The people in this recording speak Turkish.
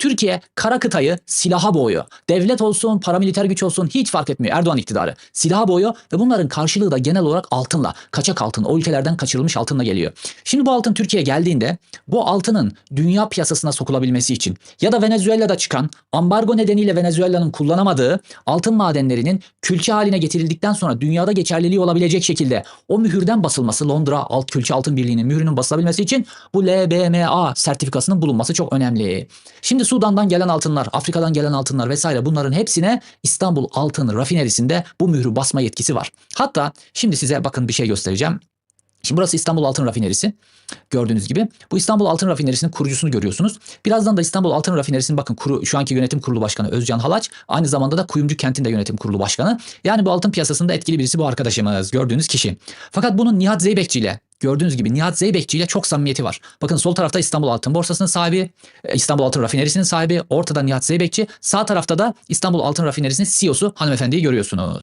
Türkiye kara kıtayı silaha boğuyor. Devlet olsun, paramiliter güç olsun hiç fark etmiyor. Erdoğan iktidarı silaha boğuyor ve bunların karşılığı da genel olarak altınla, kaçak altın, o ülkelerden kaçırılmış altınla geliyor. Şimdi bu altın Türkiye'ye geldiğinde bu altının dünya piyasasına sokulabilmesi için ya da Venezuela'da çıkan ambargo nedeniyle Venezuela'nın kullanamadığı altın madenlerinin külçe haline getirildikten sonra dünyada geçerliliği olabilecek şekilde o mühürden basılması Londra Alt Külçe Altın Birliği'nin mührünün basılabilmesi için bu LBMA sertifikasının bulunması çok önemli. Şimdi Sudan'dan gelen altınlar, Afrika'dan gelen altınlar vesaire bunların hepsine İstanbul Altın Rafinerisi'nde bu mührü basma yetkisi var. Hatta şimdi size bakın bir şey göstereceğim. Şimdi burası İstanbul Altın Rafinerisi. Gördüğünüz gibi bu İstanbul Altın Rafinerisi'nin kurucusunu görüyorsunuz. Birazdan da İstanbul Altın Rafinerisi'nin bakın kuru, şu anki yönetim kurulu başkanı Özcan Halaç aynı zamanda da Kuyumcu Kent'in de yönetim kurulu başkanı. Yani bu altın piyasasında etkili birisi bu arkadaşımız gördüğünüz kişi. Fakat bunun Nihat Zeybekçi ile Gördüğünüz gibi Nihat Zeybekçi ile çok samimiyeti var. Bakın sol tarafta İstanbul Altın Borsası'nın sahibi, e, İstanbul Altın Rafinerisi'nin sahibi, ortada Nihat Zeybekçi, sağ tarafta da İstanbul Altın Rafinerisi'nin CEO'su hanımefendiyi görüyorsunuz.